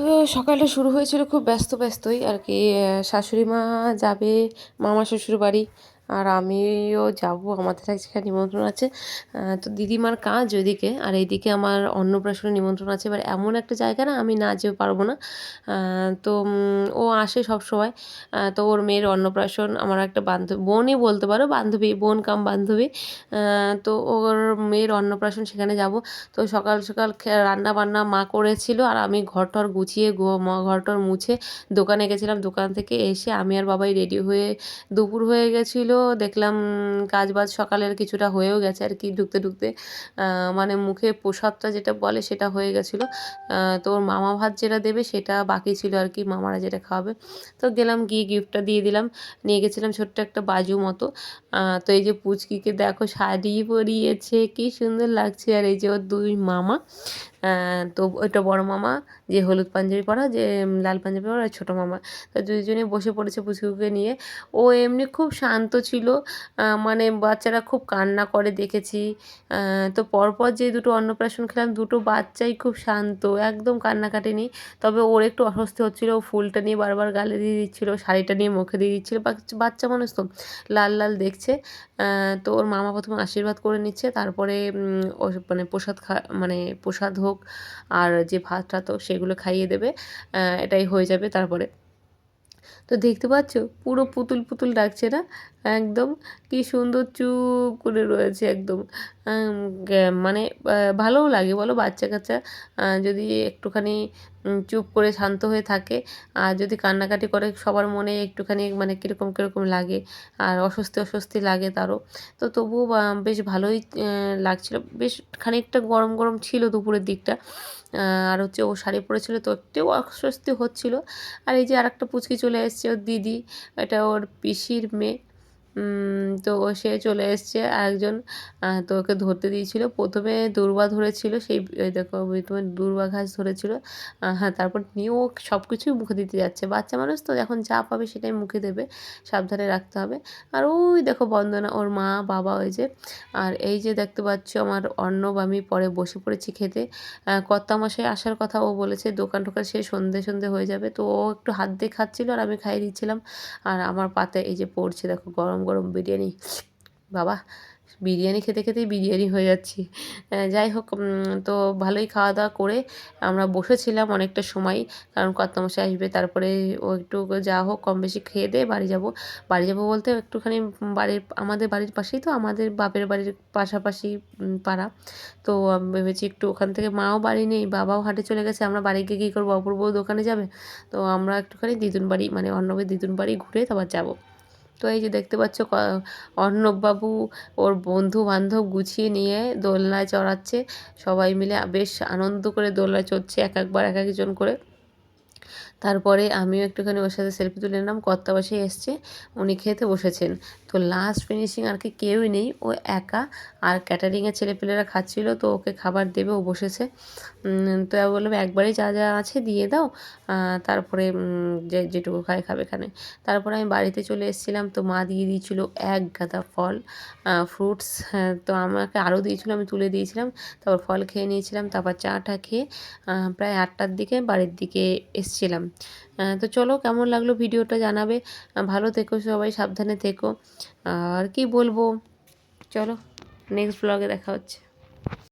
তো সকালটা শুরু হয়েছিল খুব ব্যস্ত ব্যস্তই আর কি। শাশুড়ি মা যাবে, মামা শ্বশুর বাড়ি আর আমিও যাব, আমাদের সেখানে নিমন্ত্রণ আছে। তো দিদিমার কাজ ওইদিকে, আর এইদিকে আমার অন্নপ্রাশনের নিমন্ত্রণ আছে। এবার এমন একটা জায়গা না, আমি না যেতে পারব না। তো ও আসে সব সময় তো ওর মেয়ের অন্নপ্রাশন আমার একটা বান্ধবী বোনই বলতে পারো, বান্ধবী, বোন কাম বান্ধবী। তো ওর মেয়ের অন্নপ্রাশন সেখানে যাব। তো সকাল সকাল রান্না বান্না মা করেছিল, আর আমি ঘর টর গুছিয়ে ঘর টর মুছে দোকানে গেছিলাম। দোকান থেকে এসে আমি আর বাবাই রেডি হয়ে, দুপুর হয়ে গেছিল। দেখলাম কাজ বাজ সকালের কিছুটা হয়েও গেছে আর কি, ঢুকতে ঢুকতে মানে মুখে প্রসাদটা যেটা বলে সেটা হয়ে গেছিল। তো ওর মামা ভাত যেটা দেবে সেটা বাকি ছিল আর কি, মামারা যেটা খাওয়াবে। তো গেলাম গিয়ে গিফটটা দিয়ে দিলাম। নিয়ে গেছিলাম ছোট্ট একটা বাজু মতো। তো এই যে পুচকিকে দেখো শাড়ি পরিয়েছে, কি সুন্দর লাগছে। আর এই যে ওর দুই মামা তো ওইটা বড় মামা, যে হলুদ পাঞ্জাবি পরা, যে লাল পাঞ্জাবি পরা ছোটো মামা। তো দুজনে বসে পড়েছে পুচকুকে নিয়ে। ও এমনি খুব শান্ত ছিল মানে বাচ্চারা খুব কান্না করে দেখেছি। তো পরপর যে দুটো অন্নপ্রাশন খেলাম, দুটো বাচ্চাই খুব শান্ত, একদম কান্নাকাটি নেই তবে ওর একটু অস্বস্তি হচ্ছিল ফুলটা নিয়ে বারবার গালে দিয়ে দিচ্ছিল, শাড়িটা নিয়ে মুখে দিয়ে দিচ্ছিল। বাচ্চা মানুষ তো, লাল লাল দেখছে। তো ওর মামা প্রথমে আশীর্বাদ করে নিচ্ছে, তারপরে মানে প্রসাদ খা মানে প্রসাদ হোক আর যে ভাত টাত সেগুলো খাইয়ে দেবে এটাই হয়ে যাবে তারপরে। তো দেখতে পাচ্ছ? পুরো পুতুল পুতুল ডাকছে না? একদম কি সুন্দর চুপ করে রয়েছে একদম। মানে ভালোও লাগে বলো বাচ্চা কাচ্চা যদি একটুখানি চুপ করে শান্ত হয়ে থাকে। আর যদি কান্নাকাটি করে, সবার মনে একটুখানি মানে কীরকম কীরকম লাগে, আর অস্বস্তি অস্বস্তি লাগে তারও। তো তবুও বেশ ভালোই লাগছিল। বেশ খানিকটা গরম গরম ছিল দুপুরের দিকটা। আর হচ্ছে ও শাড়ি পরেছিল তো একটু অস্বস্তি হচ্ছিল। আর এই যে আর একটা পুচকি চলে এসছে ওর দিদি, এটা ওর পিসির মেয়ে। তো সে চলে এসছে একজন তো ওকে ধরতে দিয়েছিল। প্রথমে দুর্বা ধরেছিল, সেই দেখো তোমার দুর্বা ঘাস ধরেছিল। হ্যাঁ তারপর নিয়ে ও সব কিছুই মুখে দিতে যাচ্ছে। বাচ্চা মানুষ তো এখন যা পাবে সেটাই মুখে দেবে, সাবধানে রাখতে হবে। আর ওই দেখো বন্দনা, ওর মা, বাবা ওই যে, আর এই যে দেখতে পাচ্ছ আমার অর্ণব, আমি পরে বসে পড়েছি খেতে। কর্তা মশাই আসার কথা ও বলেছে, দোকান টোকান সে সন্ধে সন্ধে হয়ে যাবে। তো ও একটু হাত দিয়ে খাচ্ছিল আর আমি খাইয়ে দিচ্ছিলাম। আর আমার পাতে এই যে পড়ছে, দেখো গরম গরম বিরিয়ানি। বাবা, বিরিয়ানি খেতে খেতেই বিরিয়ানি হয়ে যাচ্ছি। যাই হোক তো ভালোই খাওয়া দাওয়া করে আমরা বসেছিলাম অনেকটা সময়। কারণ কর্তামশাই আসবে, তারপরে ও একটু যা হোক, কম বেশি খেয়ে দিয়ে বাড়ি যাব। বাড়ি যাব বলতে একটুখানি বাড়ির, আমাদের বাড়ির পাশেই তো, আমাদের বাপের বাড়ির পাশাপাশি পাড়া। তো ভেবেছি একটু ওখান থেকে মাও বাড়ি নেই, বাবাও হাটে চলে গেছে, আমরা বাড়ি গিয়ে কী করব? অপূর্ব দোকানে যাবে। তো আমরা একটুখানি দিদুন বাড়ি মানে অন্নবের দিদুন বাড়ি ঘুরে তারপর যাব। তো এই যে দেখতে পাচ্ছ অর্ণববাবু ওর বন্ধু বান্ধব গুছিয়ে নিয়ে দোলনায় চড়াচ্ছে। সবাই মিলে বেশ আনন্দ করে দোলনায় চড়ছে, এক একবার এক একজন করে। তারপরে আমিও একটুখানি ওর সাথে সেলফি তুলে নিলাম। কর্তাবাসে এসছে উনি খেতে বসেছেন। তো লাস্ট ফিনিশিং আর কি কেউই নেই। ও একা আর ক্যাটারিংয়ের ছেলেপেলেরা খাচ্ছিল তো ওকে খাবার দেবে ও বসেছে। তো বললাম একবারেই যা যা আছে দিয়ে দাও। তারপরে যে যেটুকু খায় খাবে এখানে। তারপরে আমি বাড়িতে চলে এসেছিলাম তো মা দিয়ে দিয়েছিল এক গাদা ফল ফ্রুটস হ্যাঁ, তো আমাকে আরও দিয়েছিলো আমি তুলে দিয়েছিলাম। তারপর ফল খেয়ে নিয়েছিলাম তারপর চাটা খেয়ে প্রায় আটটার দিকে বাড়ির দিকে এসছিলাম। তো চলো কেমন লাগল ভিডিওটা জানাবে। ভালো থেকো সবাই, সাবধানে থেকো। আর কি বলব? চলো নেক্সট ব্লগে দেখা হচ্ছে।